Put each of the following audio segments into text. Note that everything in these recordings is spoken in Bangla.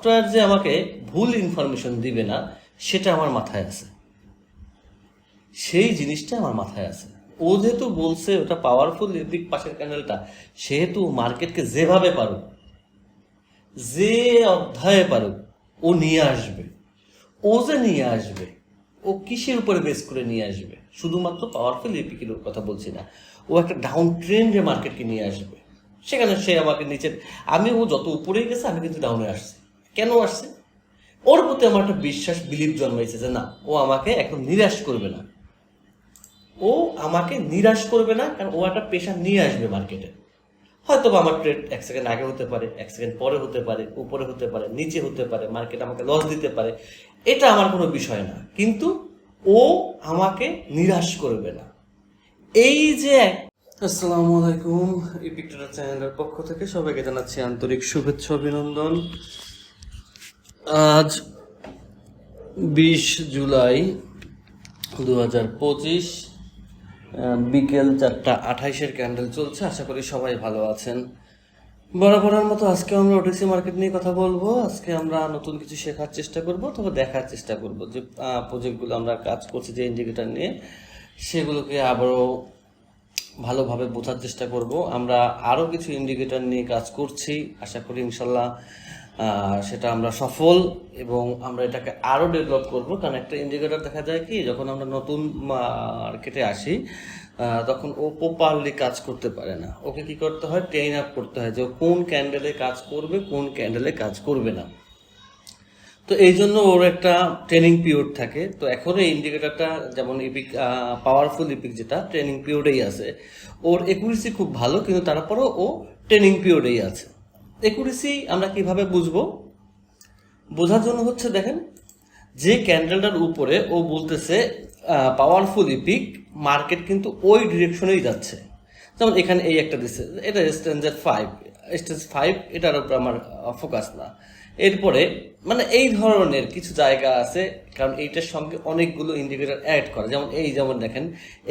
সফটওয়্যার যে আমাকে ভুল ইনফরমেশন দিবে না, সেটা আমার মাথায় আছে। সেই জিনিসটা আমার মাথায় আছে। ও যেহেতু বলছে ওটা পাওয়ারফুল লিপিক পাশের ক্যান্ডেলটা সেহেতু মার্কেটকে যেভাবে পারুক, যে অধ্যায়ে পারুক, ও নিয়ে আসবে। ও যে নিয়ে আসবে, ও কিসের উপরে বেস করে নিয়ে আসবে? শুধুমাত্র পাওয়ারফুল লিপিকের কথা বলছি না। ও একটা ডাউন ট্রেন্ডে মার্কেটকে নিয়ে আসবে। সেখানে সে আমাকে নিচের আমি ও যত উপরেই গেছে, আমি কিন্তু ডাউনে আসছি। কেন আসছে? ওর প্রতি আমার একটা বিশ্বাস বিলিভ জন্মাইছে যে না, ও আমাকে এখন নিরাশ করবে না। ও আমাকে নিরাশ করবে না, কারণ ও একটা পেশা নিয়ে আসবে মার্কেটে হয়তো বা আমার ট্রেড এক সেকেন্ড আগে হতে পারে, এক সেকেন্ড পরে হতে পারে, উপরে হতে পারে, নিচে হতে পারে মার্কেট আমাকে লস দিতে পারে, এটা আমার কোনো বিষয় না। কিন্তু ও আমাকে নিরাশ করবে না। এই যে আসসালামু আলাইকুম ইপিকটার চ্যানেলের পক্ষ থেকে সবাইকে জানাচ্ছি আন্তরিক শুভেচ্ছা, অভিনন্দন। আজ বিশ জুলাই দু হাজার পঁচিশ বিকেল চারটা আঠাইশের ক্যান্ডেল চলছে। আশা করি সবাই ভালো আছেন। বরাবরের মতো আজকে আমরা ওটিসি মার্কেট নিয়ে কথা বলব। আজকে আমরা নতুন কিছু শেখার চেষ্টা করব তবে দেখার চেষ্টা করব। যে প্রজেক্টগুলো আমরা কাজ করছি, যে ইন্ডিকেটর নিয়ে, সেগুলোকে আবারও ভালোভাবে বোঝার চেষ্টা করব। আমরা আরও কিছু ইন্ডিকেটর নিয়ে কাজ করছি। আশা করি ইনশাল্লাহ সেটা আমরা সফল এবং আমরা এটাকে আরও ডেভেলপ করব। কারণ একটা ইন্ডিকেটর দেখা যায় কি, যখন আমরা নতুন মার্কেটে আসি তখন ও প্রপারলি কাজ করতে পারে না। ওকে কি করতে হয়? ট্রেন আপ করতে হয় যে কোন ক্যান্ডেলে কাজ করবে, কোন ক্যান্ডেলে কাজ করবে না। তো এই জন্য ওর একটা ট্রেনিং পিরিয়ড থাকে। তো এখন এই ইন্ডিকেটারটা যেমন ইপিক পাওয়ারফুল ইপিক যেটা ট্রেনিং পিরিয়ডেই আছে। ওর একুরেসি খুব ভালো, কিন্তু তারপরেও ও ট্রেনিং পিরিয়ডেই আছে। একুরেসি আমরা কীভাবে বুঝব? বোঝার জন্য হচ্ছে দেখেন, যে ক্যান্ডেলটার উপরে ও বলতেছে পাওয়ারফুল ইপিক মার্কেট কিন্তু ওই ডিরেকশনেই যাচ্ছে। যেমন এখানে এই একটা দিচ্ছে এটা স্ট্যান্ডার্ড ফাইভ স্টেজ ফাইভ এটার উপর আমার ফোকাস না। এরপরে মানে এই ধরনের কিছু জায়গা আছে, কারণ এইটার সঙ্গে অনেকগুলো ইন্ডিকেটর অ্যাড করে। যেমন এই, যেমন দেখেন,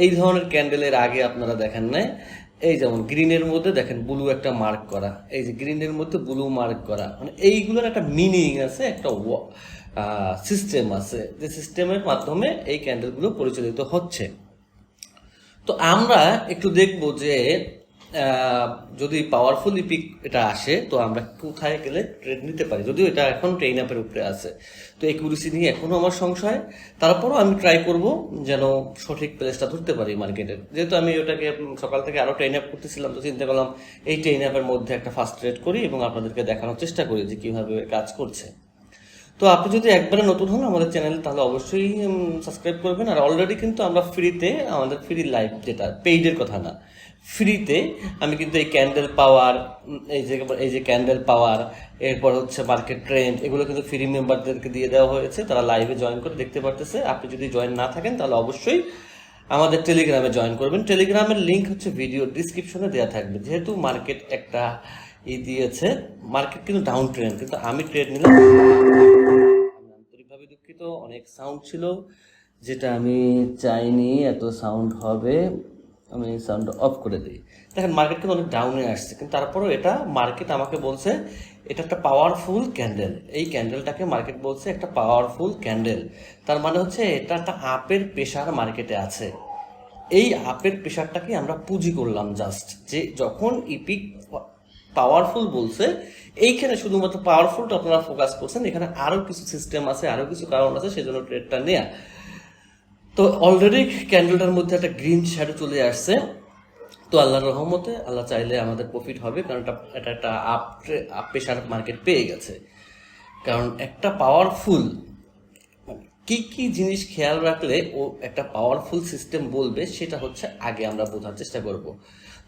এই ধরনের ক্যান্ডেলের আগে আপনারা দেখেন না এই যেমন গ্রিনের মধ্যে দেখেন ব্লু একটা মার্ক করা, এই যে গ্রিনের মধ্যে ব্লু মার্ক করা মানে এইগুলোর একটা মিনিং আছে, একটা সিস্টেম আছে, যে সিস্টেমের মাধ্যমে এই ক্যান্ডেলগুলো পরিচালিত হচ্ছে। তো আমরা একটু দেখব যে যদি পাওয়ারফুল ইপিক এটা আসে, তো আমরা কোথায় গেলে ট্রেড নিতে পারি? যদিও এটা এখন ট্রেন আপের উপরে আছে। তো একুরেসি নিয়ে এখনও আমার সংশয়। তারপরও আমি ট্রাই করব যেন সঠিক প্লেসটা ধরতে পারি মার্কেটের যেহেতু আমি ওটাকে সকাল থেকে আরও ট্রেন আপ করতেছিলাম, তো চিন্তা করলাম এই ট্রেন আপের মধ্যে একটা ফার্স্ট ট্রেড করি এবং আপনাদেরকে দেখানোর চেষ্টা করি যে কীভাবে কাজ করছে। তো আপনি যদি একবারে নতুন হন আমাদের চ্যানেল তাহলে অবশ্যই সাবস্ক্রাইব করবেন। আর অলরেডি কিন্তু আমরা ফ্রিতে আমাদের ফ্রি লাইভ যেটা পেইডের কথা না। ফ্রিতে আমি কিন্তু এই ক্যান্ডেল পাওয়ার এই যে এই যে ক্যান্ডেল পাওয়ার এরপর হচ্ছে মার্কেট ট্রেন্ড এগুলো কিন্তু ফ্রি মেম্বারদেরকে দিয়ে দেওয়া হয়েছে। তারা লাইভে জয়েন করে দেখতে পারতেছে। আপনি যদি জয়েন না থাকেন, তাহলে অবশ্যই আমাদের টেলিগ্রামে জয়েন করবেন। টেলিগ্রামের লিঙ্ক হচ্ছে ভিডিও ডিসক্রিপশনে দেওয়া থাকবে। যেহেতু মার্কেট একটা ই দিয়েছে মার্কেট কিন্তু ডাউন ট্রেন্ড কিন্তু আমি ট্রেড নিলাম। আন্তরিকভাবে দুঃখিত, অনেক সাউন্ড ছিল, যেটা আমি চাইনি এত সাউন্ড হবে। আমি সাউন্ড অফ করে দিই। দেখেন মার্কেট কিন্তু অনেক ডাউনে আসছে, কিন্তু তারপরেও এটা মার্কেট আমাকে বলছে, এটা একটা পাওয়ারফুল ক্যান্ডেল এই ক্যান্ডেলটাকে মার্কেট বলছে একটা পাওয়ারফুল ক্যান্ডেল তার মানে হচ্ছে, এটা একটা আপের প্রেশার মার্কেটে আছে। এই আপের প্রেশারটাকে আমরা পুঁজি করলাম জাস্ট যে যখন ইপিক পাওয়ারফুল বলছে, এইখানে শুধুমাত্র পাওয়ারফুলটা আপনারা ফোকাস করছেন, এখানে আরও কিছু সিস্টেম আছে আরও কিছু কারণ আছে, সেজন্য ট্রেডটা নেয়া। তো অলরেডি ক্যান্ডেলটার মধ্যে একটা গ্রিন শ্যাডো চলে আসছে। তো আল্লাহর রহমতে আল্লাহ চাইলে আমাদের প্রফিট হবে, কারণ এটা একটা আপ আপ প্রেশার মার্কেট পেয়ে গেছে। কারণ একটা পাওয়ারফুল কি কি জিনিস খেয়াল রাখলে ও একটা পাওয়ারফুল সিস্টেম বলবে, সেটা হচ্ছে আগে আমরা বোঝার চেষ্টা করব।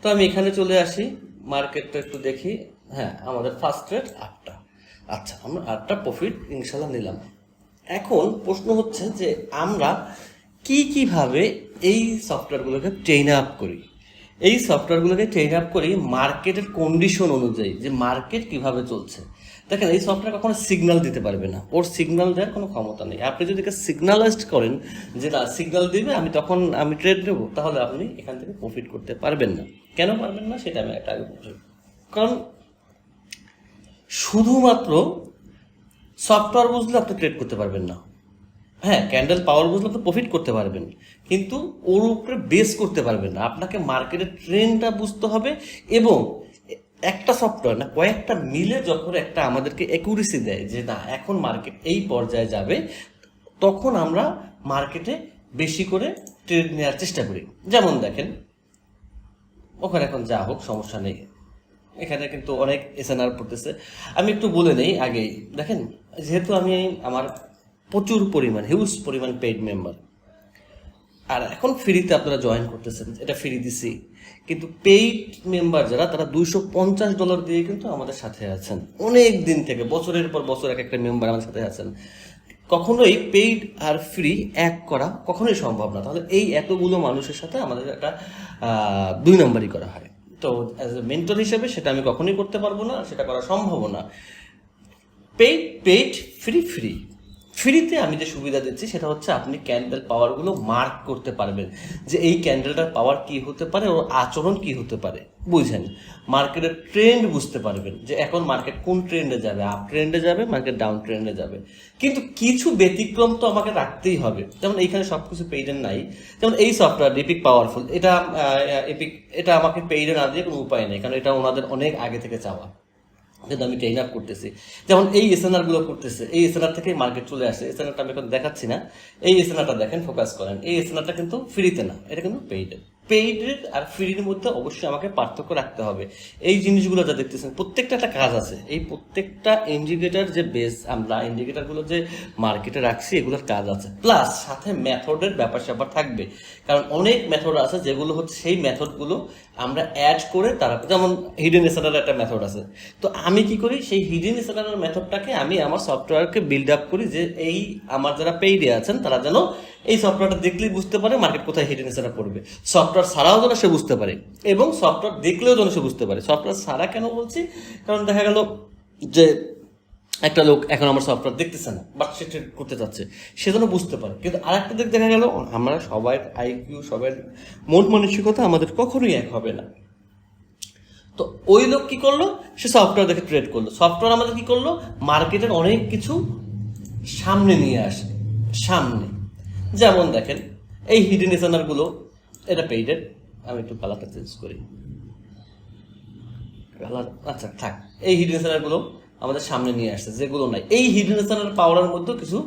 তো আমি এখানে চলে আসি মার্কেটটা একটু দেখি। হ্যাঁ আমাদের ফার্স্ট রেট আটটা আচ্ছা আমরা আটটা প্রফিট ইনশাল্লাহ নিলাম। এখন প্রশ্ন হচ্ছে যে আমরা কি কীভাবে এই সফটওয়্যারগুলোকে ট্রেন আপ করি? এই সফটওয়্যারগুলোকে ট্রেন আপ করি মার্কেটের কন্ডিশন অনুযায়ী, যে মার্কেট কীভাবে চলছে। দেখেন, এই সফটওয়্যার কখনো সিগনাল দিতে পারবে না। ওর সিগনাল দেওয়ার কোনো ক্ষমতা নেই। আপনি যদি সিগনালাইজড করেন, যে না সিগন্যাল দিবে, আমি তখন আমি ট্রেড নেব তাহলে আপনি এখান থেকে প্রফিট করতে পারবেন না। কেন পারবেন না, সেটা আমি একটা আগে বলছি কারণ শুধুমাত্র সফটওয়্যার বুঝলে আপনি ট্রেড করতে পারবেন না। হ্যাঁ ক্যান্ডেল পাওয়ার বুঝলে আপনি প্রফিট করতে পারবেন। কিন্তু ওর উপরে বেস করতে পারবেন না। আপনাকে মার্কেটের ট্রেন্ডটা বুঝতে হবে এবং একটা সফটওয়্যার না, কয়েকটা মিলে যখন একটা আমাদেরকে অ্যাকুরেসি দেয় যে না, এখন মার্কেট এই পর্যায়ে যাবে, তখন আমরা মার্কেটে বেশি করে ট্রেড নেওয়ার চেষ্টা করি। যেমন দেখেন, ওখানে এখন যা হোক, সমস্যা নেই। এখানে কিন্তু অনেক এসএনআর পড়তেছে। আমি একটু বলে নেই আগেই। দেখেন, যেহেতু আমি আমার প্রচুর পরিমাণ হিউজ পরিমাণ পেইড মেম্বার আর এখন ফ্রিতে আপনারা জয়েন করতেছেন, এটা ফ্রি দিছি। কিন্তু পেইড মেম্বার যারা, তারা দুইশো পঞ্চাশ ডলার দিয়ে কিন্তু আমাদের সাথে আছেন। অনেক দিন থেকে, বছরের পর বছর এক একটা মেম্বার আমাদের সাথে আছেন। কখনোই পেইড আর ফ্রি এক করা কখনোই সম্ভব না। তাহলে এই এতগুলো মানুষের সাথে আমাদের একটা দুই নম্বরই করা হয়। তো অ্যাজ এ মেন্টর হিসেবে সেটা আমি কখনোই করতে পারব না, সেটা করা সম্ভব না। পেইড পেইড ফ্রি ফ্রি ফ্রিতে আমি যে সুবিধা দিচ্ছি সেটা হচ্ছে আপনি ক্যান্ডেল পাওয়ারগুলো মার্ক করতে পারবেন। যে এই ক্যান্ডেলটার পাওয়ার কি হতে পারে ওর আচরণ কি হতে পারে, বুঝেন? মার্কেটের ট্রেন্ড বুঝতে পারবেন যে এখন মার্কেট কোন ট্রেন্ডে যাবে আপ ট্রেন্ডে যাবে মার্কেট ডাউন ট্রেন্ডে যাবে। কিন্তু কিছু ব্যতিক্রম তো আমাকে রাখতেই হবে। যেমন এইখানে সব কিছু পেইডের নাই। যেমন এই সফটওয়্যার এপিক পাওয়ারফুল এটা এপিক এটা আমাকে পেইডে না দিয়ে কোনো উপায় নেই, কারণ এটা ওনাদের অনেক আগে থেকে চাওয়া। কিন্তু আমি ট্রেন আপ করতেছি। যেমন এই এসএনআরগুলো করতেছে, এই এসএনআর থেকে মার্কেট চলে আসে। এসএনআরটা আমি এখন দেখাচ্ছি না। এই এসএনআরটা দেখেন ফোকাস করেন। এই এসএনআরটা কিন্তু ফ্রিতে না, এটা কিন্তু পেইডের আর ফ্রির মধ্যে অবশ্যই আমাকে পার্থক্য রাখতে হবে। এই জিনিসগুলো যা দেখতেছেন, প্রত্যেকটা একটা কাজ আছে। এই প্রত্যেকটা ইন্ডিকেটার যে বেস আমরা ইন্ডিকেটারগুলো যে মার্কেটে রাখছি, এগুলোর কাজ আছে। প্লাস সাথে মেথডের ব্যাপার স্যাপার থাকবে। কারণ অনেক মেথড আছে যেগুলো হচ্ছে, সেই মেথডগুলো আমরা অ্যাড করে তারা, যেমন হিডেন এসএনআর একটা মেথড আছে। তো আমি কি করি? সেই হিডেন এসএনআর মেথডটাকে আমি আমার সফটওয়্যারকে বিল্ড আপ করি যে এই আমার যারা পেইডে আছেন, তারা যেন এই সফটওয়্যারটা দেখলেই বুঝতে পারে মার্কেট কোথায় হিডেন এসএনআর পড়বে। সফটওয়্যার ছাড়াও যেন সে বুঝতে পারে এবং সফটওয়্যার দেখলেও যেন সে বুঝতে পারে। সফটওয়্যার ছাড়া কেন বলছি? কারণ দেখা গেল যে একটা লোক এখন আমার সফটওয়্যার দেখতেছে না বাট সে ট্রেড করতে চাচ্ছে সে যেন বুঝতে পারে। কিন্তু আরেকটা দিক দেখা গেল, আমরা সবাই আইকিউ সবার মন মানসিকতা আমাদের কখনোই এক হবে না। তো ওই লোক কি করল? সে সফটওয়্যার দেখে ট্রেড করল। সফটওয়্যার আমাদের কি করল? মার্কেটের অনেক কিছু সামনে নিয়ে আসে। সামনে। যেমন দেখেন, এই হিডেন এসএনআরগুলো, এটা পেইডেড আমি একটু কালারটা চেঞ্জ করি। কালার আচ্ছা থাক, এই হিডেন এসএনআরগুলো আমাদের সামনে নিয়ে আসছে, যেগুলো নাই। এই হিডেন এসএনআর পাওয়ারের মধ্যে কিছু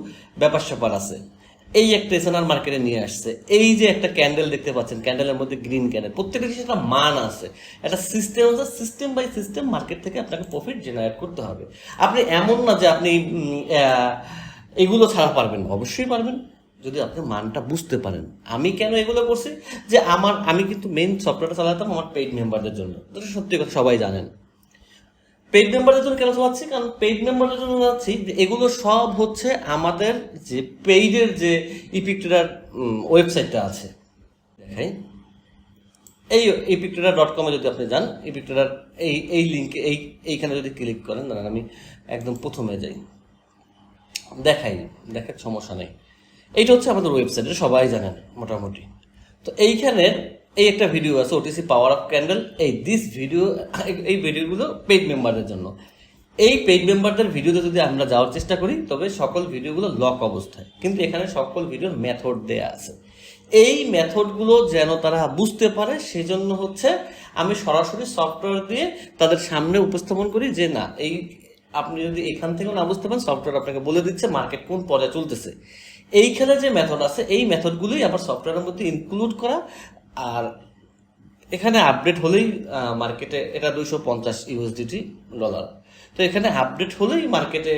ব্যাপার স্যাপার আছে। এই একটা এসএনআর মার্কেটে নিয়ে আসছে। এই যে একটা ক্যান্ডেল দেখতে পাচ্ছেন ক্যান্ডেলের মধ্যে গ্রিন ক্যান্ডেল প্রত্যেকটা জিনিস একটা মান আছে। একটা সিস্টেম আছে সিস্টেম বাই সিস্টেম মার্কেট থেকে আপনাকে প্রফিট জেনারেট করতে হবে। আপনি এমন না যে আপনি এগুলো ছাড়া পারবেন অবশ্যই পারবেন। যদি আপনি মানটা বুঝতে পারেন, আমি কেন এগুলো করছি? যে আমার, আমি কিন্তু মেন সফটওয়্যারটা চালাতাম আমার পেইড মেম্বারদের জন্য। সত্যি কথা, সবাই জানেন। পেইড মেম্বারদের জন্য কেন চালাচ্ছি? কারণ পেইড মেম্বারদের জন্য চালাচ্ছি এগুলো সব হচ্ছে আমাদের যে পেইডের যে ইপিক্টেরার ওয়েবসাইটটা আছে। দেখাই। এই ইপিক্টেরা ডট কমে যদি আপনি যান ইপিক্টেরার এই এই লিঙ্কে এই, এইখানে যদি ক্লিক করেন দাঁড়ান আমি একদম প্রথমে যাই। দেখাই, দেখার সমস্যা নেই। এইটা হচ্ছে আমাদের ওয়েবসাইট এটা সবাই জানেন, মোটামুটি। তো এইখানে এই একটা ভিডিও আছে ওটিসি পাওয়ার অফ ক্যান্ডেল এই দিস ভিডিও এই ভিডিওগুলো পেইড মেম্বারদের জন্য। এই পেইড মেম্বারদের ভিডিওতে যদি আমরা যাওয়ার চেষ্টা করি, তবে সকল ভিডিওগুলো লক অবস্থায়। কিন্তু এখানে সকল ভিডিওর মেথড দেয়া আছে। এই মেথডগুলো যেন তারা বুঝতে পারে, সেজন্য হচ্ছে আমি সরাসরি সফটওয়্যার দিয়ে তাদের সামনে উপস্থাপন করি যে, না, এই আপনি যদি এখান থেকেও না বুঝতে পারেন সফটওয়্যার আপনাকে বলে দিচ্ছে মার্কেট কোন পর্যায়ে চলতেছে। এইখানে যে মেথড আছে, এই মেথডগুলোই আবার সফটওয়্যারের মধ্যে ইনক্লুড করা। আর এখানে আপডেট হলেই মার্কেটে এটা দুইশো পঞ্চাশ ইউএসডিটি ডলার তো এখানে আপডেট হলেই মার্কেটে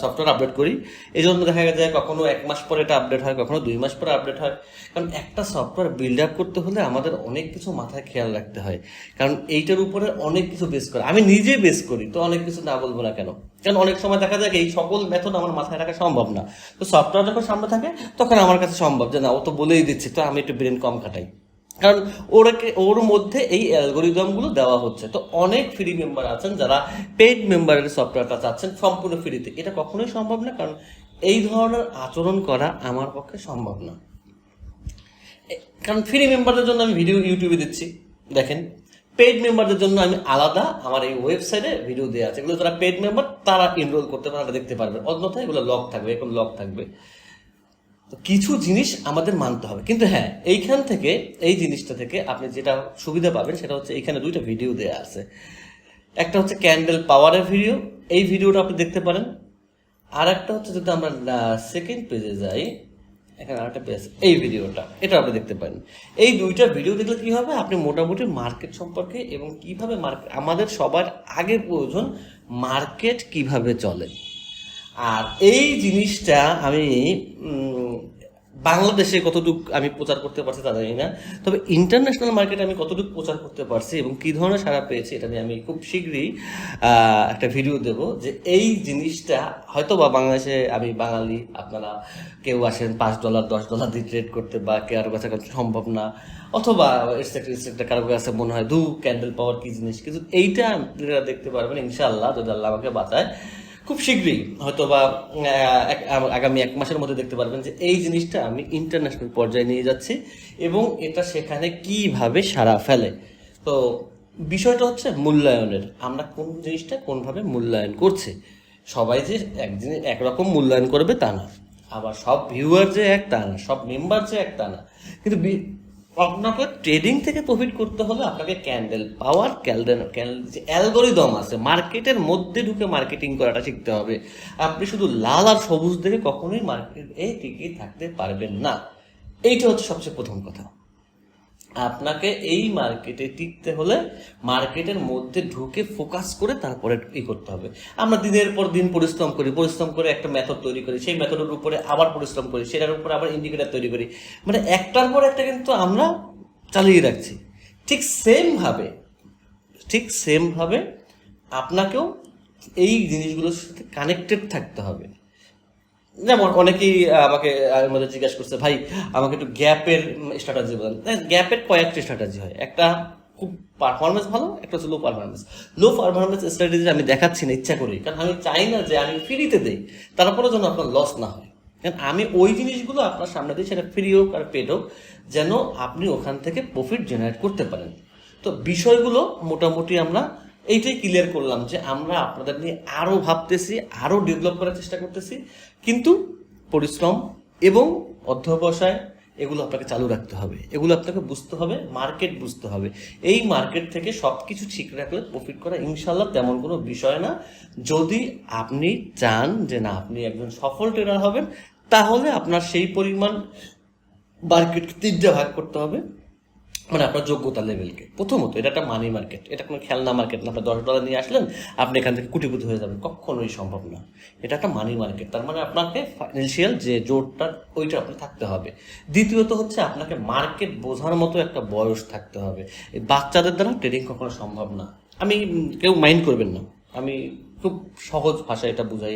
সফটওয়্যার আপডেট করি। এই জন্য দেখা যায় কখনো এক মাস পরে এটা আপডেট হয়, কখনো দুই মাস পরে আপডেট হয়। কারণ একটা সফটওয়্যার বিল্ড আপ করতে হলে আমাদের অনেক কিছু মাথায় খেয়াল রাখতে হয়। কারণ এইটার উপরে অনেক কিছু বেস করে। আমি নিজে বেস করি, তো অনেক কিছু না বলব না কেন? কারণ অনেক সময় দেখা যায় এই সকল মেথড আমার মাথায় রাখা সম্ভব না। তো সফটওয়্যার যখন সামনে থাকে, তখন আমার কাছে সম্ভব যে না, ও তো বলেই দিচ্ছে, তো আমি একটু ব্রেন কম খাটাই। কারণ ওরাকে, ওর মধ্যে এই অ্যালগোরিদমগুলো দেওয়া হচ্ছে। তো অনেক ফ্রি মেম্বার আছেন যারা পেইড মেম্বারের সফটওয়্যারটা চাচ্ছেন সম্পূর্ণ ফ্রিতে এটা কখনোই সম্ভব না, কারণ এই ধরনের আচরণ করা আমার পক্ষে সম্ভব না। কারণ ফ্রি মেম্বারদের জন্য আমি ভিডিও ইউটিউবে দিচ্ছি। দেখেন পেড মেম্বারদের জন্য আমি আলাদা আমার এই ওয়েবসাইটে ভিডিও দেওয়া আছে। এগুলো যারা পেড মেম্বার তারা এনরোল করতে পারে দেখতে পারবে। অন্যথায় এগুলো লক থাকবে এরকম লক থাকবে। তো কিছু জিনিস আমাদের মানতে হবে। কিন্তু হ্যাঁ এইখান থেকে, এই জিনিসটা থেকে আপনি যেটা সুবিধা পাবেন সেটা হচ্ছে এখানে দুইটা ভিডিও দেওয়া আছে। একটা হচ্ছে ক্যান্ডেল পাওয়ারের ভিডিও এই ভিডিওটা আপনি দেখতে পারেন। আর একটা হচ্ছে যদি আমরা সেকেন্ড পেজে যাই, এখানে আরেকটা পেজ এই ভিডিওটা এটা আপনি দেখতে পারেন। এই দুইটা ভিডিও দেখলে কি হবে? আপনি মোটামুটি মার্কেট সম্পর্কে এবং কীভাবে মার্কেট আমাদের সবার আগে প্রয়োজন মার্কেট কীভাবে চলে। আর এই জিনিসটা আমি বাংলাদেশে কতটুকু আমি প্রচার করতে পারছি তা জানি না। তবে ইন্টারন্যাশনাল মার্কেটে আমি কতটুকু প্রচার করতে পারছি এবং কী ধরনের সাড়া পেয়েছি এটা নিয়ে আমি খুব শীঘ্রই একটা ভিডিও দেব যে এই জিনিসটা হয়তো বা বাংলাদেশে আমি বাঙালি, আপনারা কেউ আসেন পাঁচ ডলার দশ ডলার দিয়ে ট্রেড করতে বা কারও কাছে কাছে সম্ভব না, অথবা এটসেট্রা কারও কাছে মনে হয় দু ক্যান্ডেল পাওয়ার কী জিনিস? কিন্তু এইটা আপনারা দেখতে পারবেন ইনশাআল্লাহ, যদি আল্লাহ আমাকে বাঁচায়। খুব শীঘ্রই হয়তো বা আগামী এক মাসের মধ্যে দেখতে পারবেন যে এই জিনিসটা আমি ইন্টারন্যাশনাল পর্যায়ে নিয়ে যাচ্ছি এবং এটা সেখানে কীভাবে সারা ফেলে। তো বিষয়টা হচ্ছে মূল্যায়নের। আমরা কোন জিনিসটা কোনভাবে মূল্যায়ন করছি? সবাই যে একদিন একরকম মূল্যায়ন করবে তা না। আবার সব ভিউয়ার যে এক তা না, সব মেম্বার যে এক তা না। কিন্তু আপনাকে ট্রেডিং থেকে প্রফিট করতে হলে আপনাকে ক্যান্ডেল পাওয়ার ক্যান্ডেল ক্যান্ডেল যে অ্যালগোরিদম আছে মার্কেটের মধ্যে ঢুকে মার্কেটিং করাটা শিখতে হবে। আপনি শুধু লাল আর সবুজ দেখে কখনোই মার্কেট এই টিকে থাকতে পারবেন না। এইটা হচ্ছে সবচেয়ে প্রথম কথা। আপনাকে এই মার্কেটে টিকতে হলে মার্কেটের মধ্যে ঢুকে ফোকাস করে তারপরে ই করতে হবে। আমরা দিনের পর দিন পরিশ্রম করি, পরিশ্রম করে একটা মেথড তৈরি করি, সেই মেথডের উপরে আবার পরিশ্রম করি, সেটার উপরে আবার ইন্ডিকেটার তৈরি করি। মানে একটার পর একটা কিন্তু আমরা চালিয়ে রাখছি। ঠিক সেম ভাবে, ঠিক সেম ভাবে আপনাকেও এই জিনিসগুলোর সাথে কানেক্টেড থাকতে হবে। যেমন অনেকেই আমাকে মধ্যে জিজ্ঞাসা করছে, ভাই, আমাকে একটু গ্যাপের স্ট্র্যাটাজি বলেন। গ্যাপের কয়েকটি স্ট্র্যাটাজি হয়। একটা খুব পারফরমেন্স ভালো, একটা হচ্ছে low performance low performance strategy আমি দেখাচ্ছি না, ইচ্ছা করি। কারণ আমি চাই না যে আমি ফ্রিতে দেই। তারপরে যেন আপনার লস না হয়। কারণ আমি ওই জিনিসগুলো আপনার সামনে দিই, সেটা ফ্রি হোক আর পেড হোক, যেন আপনি ওখান থেকে প্রফিট জেনারেট করতে পারেন। তো বিষয়গুলো মোটামুটি আমরা এইটাই ক্লিয়ার করলাম যে আমরা আপনাদের নিয়ে আরও ভাবতেছি, আরও ডেভেলপ করার চেষ্টা করতেছি। কিন্তু পরিশ্রম এবং অধ্যবসায়, এগুলো আপনাকে চালু রাখতে হবে। এগুলো আপনাকে বুঝতে হবে মার্কেট বুঝতে হবে। এই মার্কেট থেকে সবকিছু ঠিক রাখলে প্রফিট করা ইনশাল্লাহ তেমন কোনো বিষয় না। যদি আপনি চান যে না, আপনি একজন সফল ট্রেনার হবেন, তাহলে আপনার সেই পরিমাণ মার্কেটকে তিনটা ভাগ করতে হবে। মানে আপনার যোগ্যতা লেভেলকে প্রথমত, এটা একটা মানি মার্কেট এটা কোনো খেলনা মার্কেট না। আপনার দশ ডলার নিয়ে আসলেন, আপনি এখান থেকে কুটিপুটি হয়ে যাবেন। কখনোই সম্ভব না। এটা একটা মানি মার্কেট তার মানে আপনাকে ফাইন্যান্সিয়াল যে জোরটা ওইটা আপনি থাকতে হবে। দ্বিতীয়ত হচ্ছে আপনাকে মার্কেট বোঝার মতো একটা বয়স থাকতে হবে। বাচ্চাদের দ্বারা ট্রেডিং কখনো সম্ভব না। আমি কেউ মাইন্ড করবেন না। আমি খুব সহজ ভাষায় এটা বুঝাই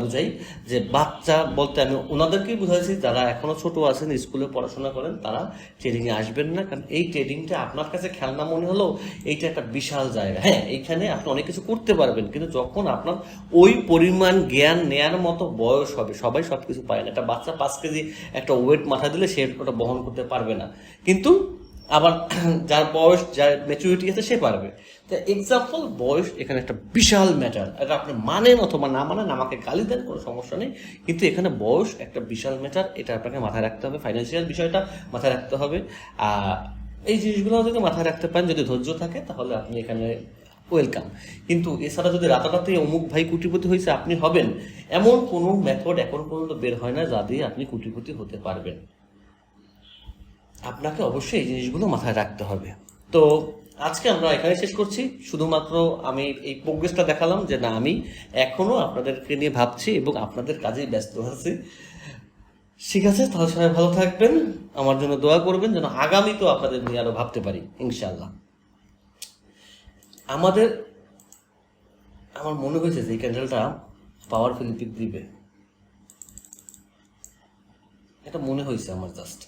বুঝাই যে বাচ্চা বলতে আমি ওনাদেরকেই বুঝাইছি, যারা এখনও ছোট আছেন, স্কুলে পড়াশোনা করেন, তারা ট্রেডিংয়ে আসবেন না, কারণ এই ট্রেডিংটা আপনার কাছে খেলনা মনে হলেও এইটা একটা বিশাল জায়গা। হ্যাঁ এইখানে আপনি অনেক কিছু করতে পারবেন, কিন্তু যখন আপনার ওই পরিমাণ জ্ঞান নেয়ার মতো বয়স হবে, সবাই সব কিছু পায় না। একটা বাচ্চা পাঁচ কেজি একটা ওয়েট মাথা দিলে সে ওটা বহন করতে পারবে না। কিন্তু আবার যার বয়স, যার ম্যাচুরিটি আছে, সে পারবে। এক্সাম্পল বয়স এখানে একটা বিশাল ম্যাটার এটা আপনি মানেন অথবা না মানেন, আমাকে গালি দেন, কোনো সমস্যা নেই। কিন্তু এখানে বয়স একটা বিশাল ম্যাটার এটা আপনাকে মাথায় রাখতে হবে। ফাইন্যান্সিয়াল বিষয়টা মাথায় রাখতে হবে। আর এই জিনিসগুলো যদি মাথায় রাখতে পারেন, যদি ধৈর্য থাকে, তাহলে আপনি এখানে ওয়েলকাম কিন্তু এছাড়া যদি রাতারাতি অমুক ভাই কুটিপতি হয়েছে আপনি হবেন। এমন কোনো মেথড এখন পর্যন্ত বের হয় না, যা দিয়ে আপনি কুটিপতি হতে পারবেন। আপনাকে অবশ্যই এই জিনিসগুলো মাথায় রাখতে হবে। তো আজকে আমরা এখানে শেষ করছি। শুধুমাত্র আমি এই প্রোগ্রেসটা দেখালাম যে না, আমি এখনও আপনাদেরকে নিয়ে ভাবছি এবং আপনাদের কাজেই ব্যস্ত আছি। ঠিক আছে, তাহলে সবাই ভালো থাকবেন। আমার জন্য দোয়া করবেন যেন আগামী তো আপনাদের নিয়ে আরও ভাবতে পারি ইনশাল্লাহ আমাদের, আমার মনে হয়েছে যে এই ক্যান্ডেলটা পাওয়ারফুল পিক দিবে। এটা মনে হয়েছে আমার জাস্ট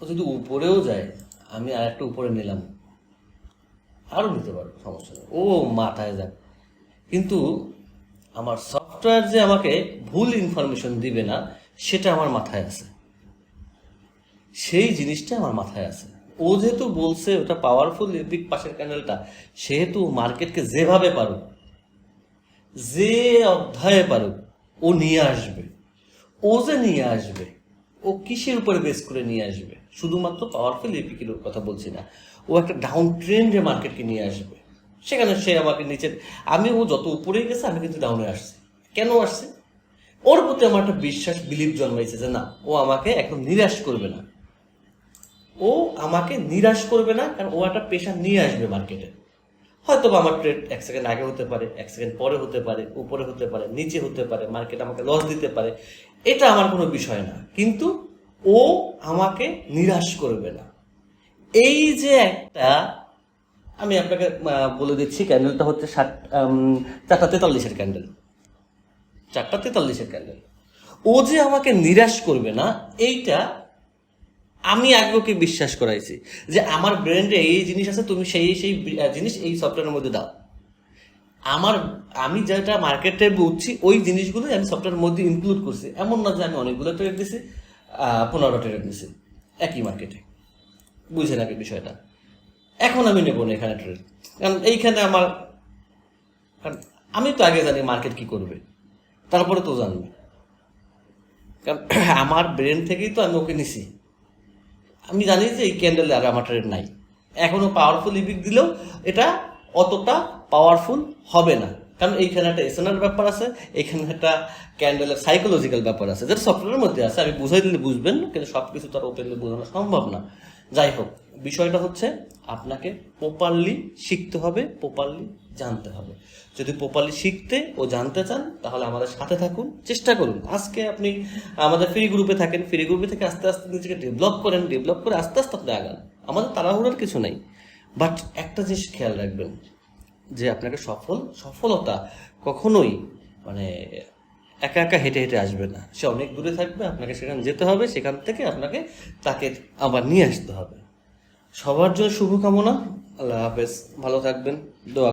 ও যদি উপরেও যায় আমি আর একটা উপরে নিলাম। আরও নিতে পারব সমস্যা নেই। ও মাথায় যাক। কিন্তু আমার সফটওয়্যার যে আমাকে ভুল ইনফরমেশন দিবে না, সেটা আমার মাথায় আছে। সেই জিনিসটা আমার মাথায় আছে। ও যেহেতু বলছে ওটা পাওয়ারফুল লিপিক পাশের ক্যানেলটা সেহেতু মার্কেটকে যেভাবে পারুক, যে অধ্যায়ে পারুক, ও নিয়ে আসবে। ও যে নিয়ে আসবে ও কিসের উপরে বেস করে নিয়ে আসবে? শুধুমাত্র পাওয়ারফুল এপিকের কথা বলছি না। ও একটা ডাউন ট্রেন্ডে মার্কেটকে নিয়ে আসবে। সেখানে সে আমাকে নিচে আমি ও যত উপরে গেছে, আমি কিন্তু ডাউনে আসছি। কেন আসছে? ওর প্রতি আমার একটা বিশ্বাস বিলিভ জন্মাইছে যে না, ও আমাকে একদম নিরাশ করবে না। ও আমাকে নিরাশ করবে না, কারণ ও একটা পেশা নিয়ে আসবে মার্কেটে হয়তো বা আমার ট্রেড এক সেকেন্ড আগে হতে পারে, এক সেকেন্ড পরে হতে পারে, উপরে হতে পারে, নিচে হতে পারে মার্কেট আমাকে লস দিতে পারে। এটা আমার কোনো বিষয় না। কিন্তু ও আমাকে নিরাশ করবে না। এই যে একটা, আমি আপনাকে বলে দিচ্ছি ক্যান্ডেলটা হচ্ছে ষাট চারটা তেতাল্লিশের ক্যান্ডেল চারটা তেতাল্লিশের ক্যান্ডেল ও যে আমাকে নিরাশ করবে না, এইটা আমি আগে ওকে বিশ্বাস করাইছি যে আমার ব্রেন্ডে এই জিনিস আছে, তুমি সেই সেই জিনিস এই সফটওয়্যারের মধ্যে দাও। আমার, আমি যেটা মার্কেটে বুঝছি, ওই জিনিসগুলোই আমি সফটওয়্যারের মধ্যে ইনক্লুড করছি। এমন না যে আমি অনেকগুলো ট্রেড দিছি পনেরো ট্রেড দিছি। একই মার্কেটে বুঝে নাকি বিষয়টা। এখন আমি নেব না এখানে ট্রেড কারণ এইখানে আমার, কারণ আমি তো আগে জানি মার্কেট কি করবে। তারপরে তো জানবে কারণ আমার ব্রেন থেকেই তো আমি ওকে নিছি। আমি জানি যে এই ক্যান্ডেলে আর আমার ট্রেড নাই। এখনও পাওয়ারফুল ইপিক দিলেও এটা অতটা পাওয়ারফুল হবে না। কারণ এইখানে একটা এসএনআর ব্যাপার আছে এখানে একটা ক্যান্ডেলের সাইকোলজিক্যাল ব্যাপার আছে। যেটা সফটওয়্যারের মধ্যে আছে, আমি বুঝাই দিলে বুঝবেন, কিন্তু সব কিছু তো আর ওপেনলি বোঝানো সম্ভব না। যাই হোক, বিষয়টা হচ্ছে আপনাকে প্রপারলি শিখতে হবে প্রপারলি জানতে হবে। যদি প্রপারলি শিখতে ও জানতে চান, তাহলে আমাদের সাথে থাকুন, চেষ্টা করুন। আজকে আপনি আমাদের ফ্রি গ্রুপে থাকেন ফ্রি গ্রুপে থেকে আস্তে আস্তে নিজেকে ডেভেলপ করেন ডেভেলপ করে আস্তে আস্তে আপনি আগান। আমাদের তাড়াহুড়ার কিছু নেই। বাট একটা জিনিস খেয়াল রাখবেন, যে আপনাকে সফল, সফলতা কখনোই মানে একা একা হেঁটে হেঁটে আসবে না। সে অনেক দূরে থাকবে, আপনাকে সেখানে যেতে হবে, সেখান থেকে আপনাকে তাকে আবার নিয়ে আসতে হবে। সবার জন্য শুভকামনা। আল্লাহ হাফেজ। ভালো থাকবেন। দোয়া